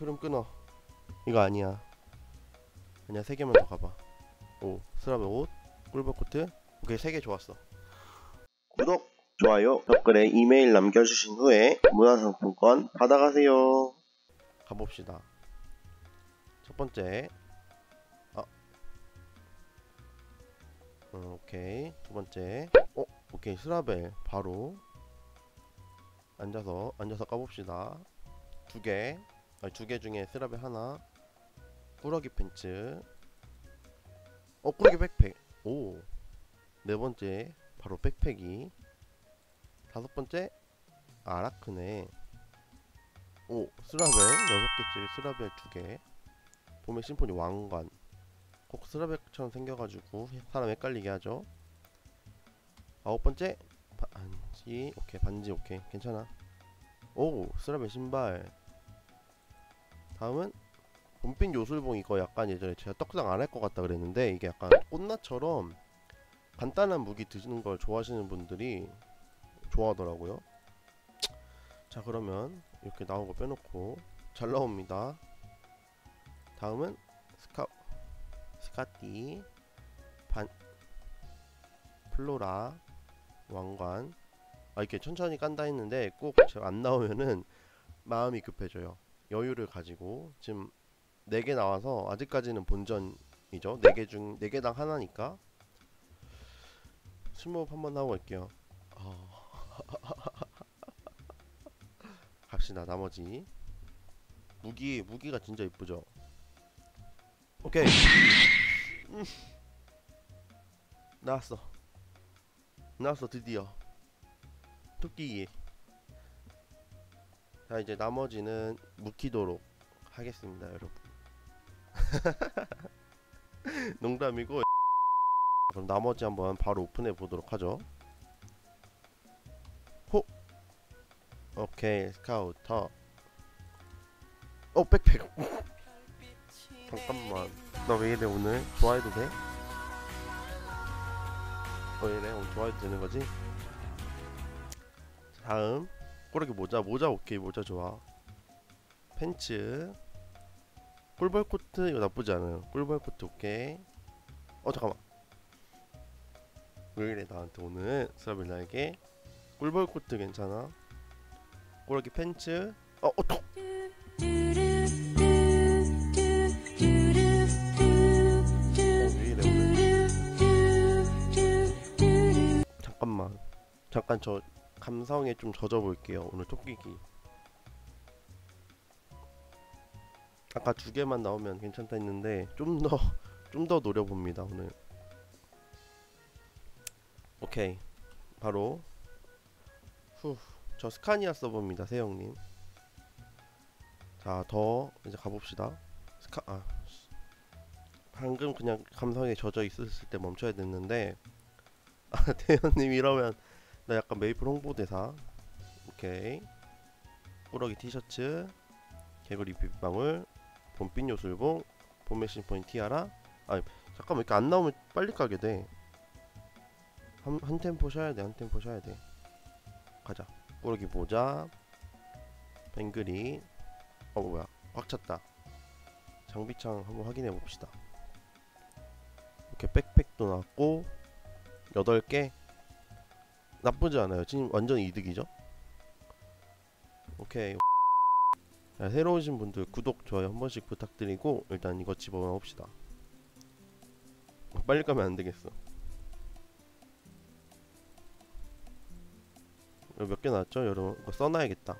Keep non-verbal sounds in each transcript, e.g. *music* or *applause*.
흐름 끊어. 이거 아니야. 아니야 세 개만 더 가봐. 오 스라베 옷 꿀벌 코트. 오케이 세 개 좋았어. 구독 좋아요 댓글에 이메일 남겨주신 후에 문화상품권 받아가세요. 가봅시다. 첫 번째. 아. 음, 오케이. 두 번째. 어 오케이 스라벨 바로 앉아서 앉아서 까봅시다. 두개 두 개 중에 스라벨 하나. 꾸러기 팬츠. 어 꾸러기 백팩. 오. 네 번째 바로 백팩이. 다섯 번째 아라크네. 오 스라벨 여섯 개째 스라벨 두개. 봄의 심포니 왕관. 꼭 스라벨처럼 생겨가지고 사람 헷갈리게 하죠. 아홉 번째 반지. 오케이 반지 오케이. 괜찮아. 오 스라벨 신발 다음은 봄빛 요술봉 이거 약간 예전에 제가 떡상 안 할 것 같다 그랬는데 이게 약간 꽃나처럼 간단한 무기 드시는 걸 좋아하시는 분들이 좋아하더라고요. 자 그러면 이렇게 나온 거 빼놓고 잘 나옵니다. 다음은 스카 스카티 반 플로라 왕관. 아 이렇게 천천히 깐다 했는데 꼭 제가 안 나오면은 마음이 급해져요 여유를 가지고 지금 4개 나와서 아직까지는 본전이죠. 4개 중 4개당 하나니까 스모업 한번 하고 갈게요. 어... *laughs* 갑시다 나머지. 무기 무기가 진짜 이쁘죠? 오케이. 음. *laughs* 나왔어. 나왔어 드디어. 토끼 자 이제 나머지는 묵히도록 하겠습니다 여러분. *laughs* 농담이고 *laughs* 그럼 나머지 한번 바로 오픈해 보도록 하죠. 호! 오케이 스카우터. 어 백팩! 잠깐만. 나 왜 이래 오늘? 좋아해도 돼? 왜 이래 오늘 좋아해도 되는 거지? 다음 꼬르기 모자 모자 오케이 모자 좋아. 팬츠. 꿀벌 코트 이거 나쁘지 않아요. 꿀벌 코트 오케이. 어 잠깐만. 왜 이래 나한테 오늘 수업일 나에게? 꿀벌 코트 괜찮아? 꼬르기 팬츠. 어 어떡 잠깐만. 잠깐 저 감성에 좀 젖어 볼게요 오늘 토끼기. 아까 두 개만 나오면 괜찮다 했는데 좀 더 *laughs* 좀 더 노려봅니다 오늘. 오케이. 바로. 후저 스카니아 서버입니다 세영님. 자 더 이제 가봅시다. 스카 아 방금 그냥 감성에 젖어 있었을 때 멈춰야 됐는데 *laughs* 아 태연님 이러면 나 약간 메이플 홍보대사. 오케이. 꾸러기 티셔츠 개구리 빗방울 봄빛 요술봉 봄의 심포니 티아라. 아 잠깐만 이렇게 안 나오면 빨리 가게 돼 한 한 템포 쉬어야 돼한 템포 쉬어야 돼. 가자. 꾸러기 모자 뱅그리 어 뭐야. 꽉 찼다. 장비창 한번 확인해 봅시다. 이렇게 백팩도 나왔고 8개 나쁘지 않아요. 지금 완전 이득이죠? 오케이. 자, 새로 오신 분들 구독 좋아요 한 번씩 부탁드리고 일단 이거 집어넣어 봅시다. 빨리 가면 안 되겠어. 몇 개 나왔죠? 여러분 이거 써놔야겠다.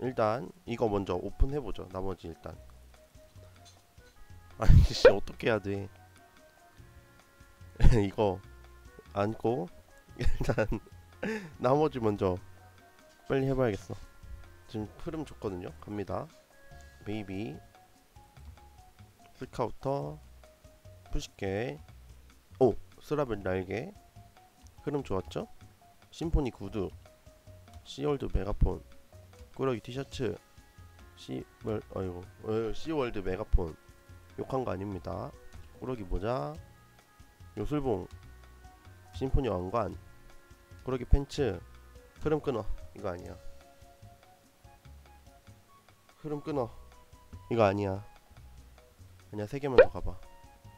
일단 이거 먼저 오픈해보죠 나머지 일단. 아니 *laughs* 씨 어떻게 해야 돼? *laughs* 이거 안고 *laughs* 일단 나머지 먼저 빨리 해봐야겠어. 지금 흐름 좋거든요. 갑니다. 베이비 스카우터 푸시케 오 스라벨 날개. 흐름 좋았죠? 심포니 구두. 시월드 메가폰. 꾸러기 티셔츠. 시월 아이고 어, 시월드 메가폰. 욕한 거 아닙니다. 꾸러기 모자. 요술봉 심포니 왕관. 꾸러기 팬츠. 흐름 끊어. 이거 아니야. 흐름 끊어. 이거 아니야. 아니야 세 개만 더 가봐.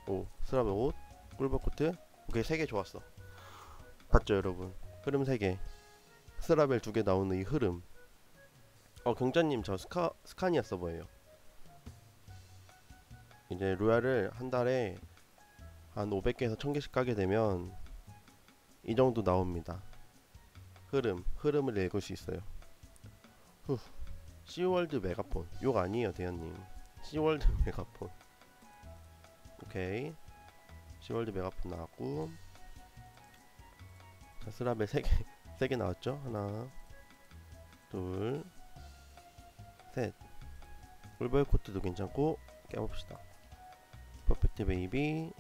오 스라베 옷 꿀벌 코트. 오케이 세 개 좋았어. 봤죠 여러분? 흐름 세개. 스라벨 두 개 나오는 이 흐름. 어 경자님 저 스카 스카니아 서버예요? 이제 로얄을 한 달에 한 500개에서 1000개씩 까게 되면 이 정도 나옵니다. 흐름 흐름을 읽을 수 있어요. 후 시월드 메가폰. 욕 아니에요 대현님. 시월드 *laughs* 메가폰. 오케이. 시월드 메가폰 나왔고. 자 스라벨 3개 3개 나왔죠? 하나 둘셋. 울벌 코트도 괜찮고 깨봅시다. 퍼펙트 베이비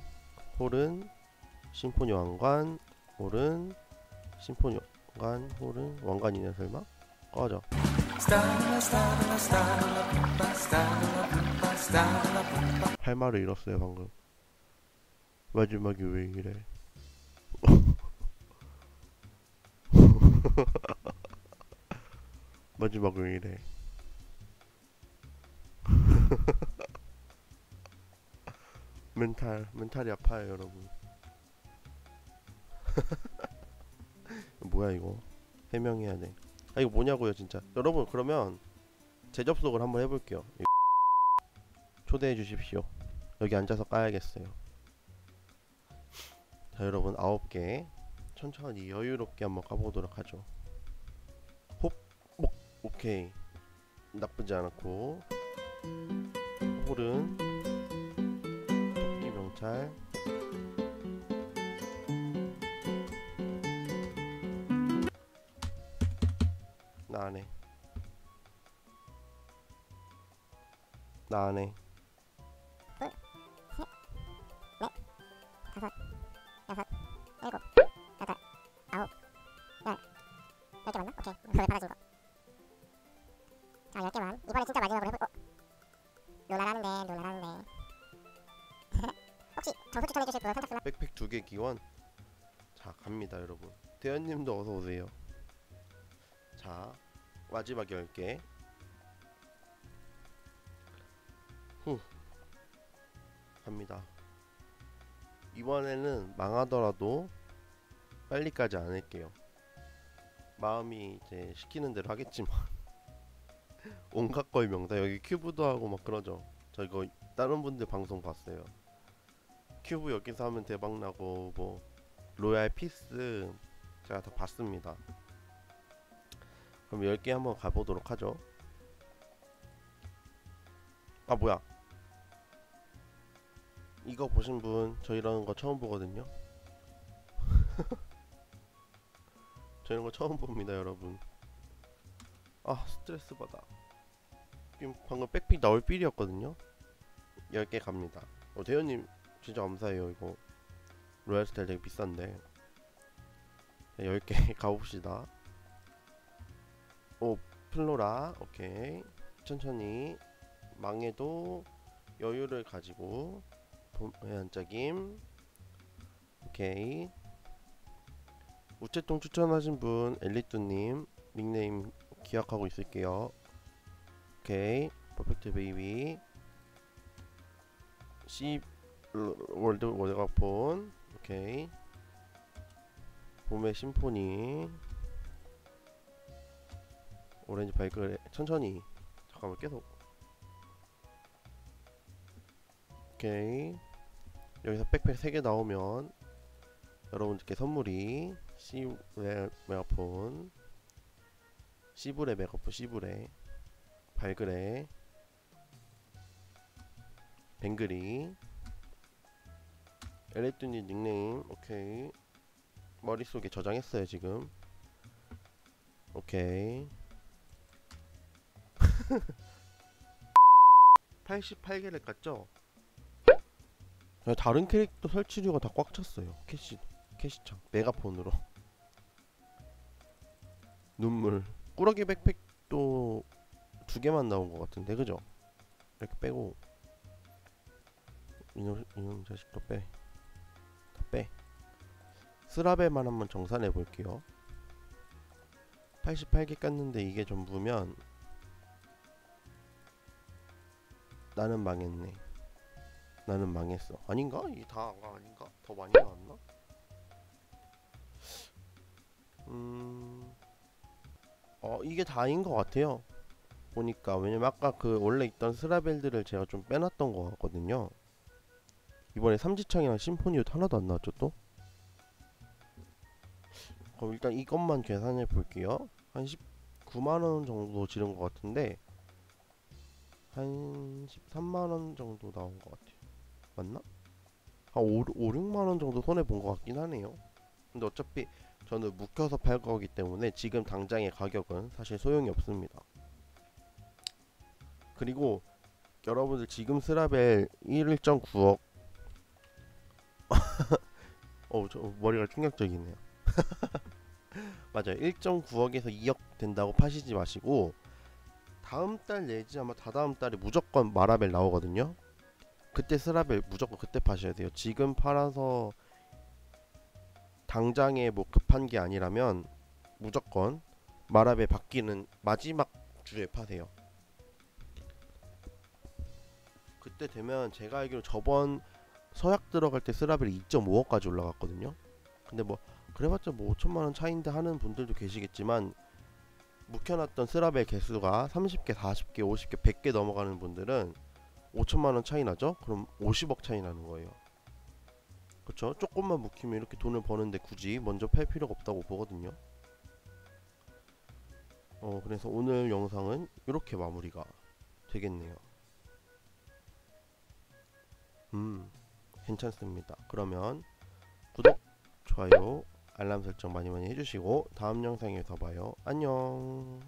홀은 심포니 왕관 홀은 심포니 왕관 홀은 왕관이네 설마? 꺼져. 할 말을 잃었어요 방금. 마지막이 왜 이래? *laughs* 마지막 왜 이래? *laughs* 멘탈 멘탈이 아파요 여러분 *laughs* 뭐야 이거 해명해야 돼. 아 이거 뭐냐고요 진짜. 여러분 그러면 재접속을 한번 해볼게요. *laughs* 초대해 주십시오. 여기 앉아서 까야겠어요. 자 여러분 아홉 개 천천히 여유롭게 한번 까보도록 하죠. 홉, 목, 오케이 나쁘지 않고 홀은 토끼 명찰 실분 선착순 백팩 두 개 기원? 자 갑니다 여러분. 대현님도 어서 오세요. 자 마지막 10개 후. 갑니다. 이번에는 망하더라도 빨리 까지 않을게요. 마음이 이제 시키는 대로 하겠지만. *laughs* 온갖 거의 명다 여기 큐브도 하고 막 그러죠. 저 이거 다른 분들 방송 봤어요. 큐브 여기서 하면 대박 나고 뭐 로얄 피스 제가 다 봤습니다. 그럼 10개 한번 가보도록 하죠. 아 뭐야? 이거 보신 분 저 이런 거 처음 보거든요. *laughs* 저 이런 거 처음 봅니다, 여러분. 아 스트레스 받아. 지금 방금 백픽 나올 필이었거든요. 10개 갑니다. 어 대현님 진짜 감사해요 이거 로얄 스타일 되게 비싼데 자, 10개 *laughs* 가봅시다 오 플로라. 오케이. 천천히. 망해도 여유를 가지고 봄의 한짝임. 오케이. 우체통 추천하신 분 엘리뚜님 닉네임 기억하고 있을게요. 오케이. 퍼펙트 베이비. C 월드 월드가 폰 오케이. 봄의 심포니 오렌지 발그레 천천히. 잠깐만 계속. 오케이. 여기서 백팩 3개 나오면 여러분들께 선물이 메- 메가폰. C불의 메가폰 C불의 발그레 뱅그리 엘리뚜니 닉네임. 오케이. 머릿속에 저장했어요 지금. 오케이 *laughs* 88개를 깠죠? 야, 다른 캐릭터 설치류가 다 꽉 찼어요 캐시 캐시창 메가폰으로 눈물 꾸러기 백팩도 두 개만 나온 것 같은데 그죠? 이렇게 빼고 이놈 이놈 자식도 빼. 다 빼. 스라벨만 한번 정산해 볼게요. 88개 깠는데 이게 전부면 나는 망했네. 나는 망했어. 아닌가? 이게 다 아닌가? 더 많이 나왔나? 음, 어 이게 다인 것 같아요. 보니까 왜냐면 아까 그 원래 있던 스라벨들을 제가 좀 빼놨던 것 같거든요. 이번에 삼지창이랑 심포니도 하나도 안 나왔죠 또? 그럼 일단 이것만 계산해 볼게요. 한 19만 원 정도 지른 것 같은데 한 13만 원 정도 나온 것 같아요. 맞나? 한 5, 5 6만 원 정도 손해 본 것 같긴 하네요. 근데 어차피 저는 묶여서 팔 거기 때문에 지금 당장의 가격은 사실 소용이 없습니다. 그리고 여러분들 지금 스라벨 1.9억 *laughs* 어, 저 머리가 충격적이네요. *laughs* 맞아요. 1.9억에서 2억 된다고 파시지 마시고 다음 달 내지 아마 다다음 달에 무조건 마라벨 나오거든요. 그때 스라벨 무조건 그때 파셔야 돼요. 지금 팔아서 당장에 뭐 급한 게 아니라면 무조건 마라벨 바뀌는 마지막 주에 파세요. 그때 되면 제가 알기로 저번 서약 들어갈 때 스라벨이 2.5억까지 올라갔거든요. 근데 뭐 그래봤자 뭐 5천만 원 차인데 하는 분들도 계시겠지만 묵혀놨던 스라벨 개수가 30개, 40개, 50개, 100개 넘어가는 분들은 5천만 원 차이 나죠? 그럼 50억 차이 나는 거예요. 그렇죠? 조금만 묵히면 이렇게 돈을 버는데 굳이 먼저 팔 필요가 없다고 보거든요. 어 그래서 오늘 영상은 이렇게 마무리가 되겠네요. 음 괜찮습니다. 그러면 구독, 좋아요, 알람 설정 많이 많이 해주시고 다음 영상에서 봐요. 안녕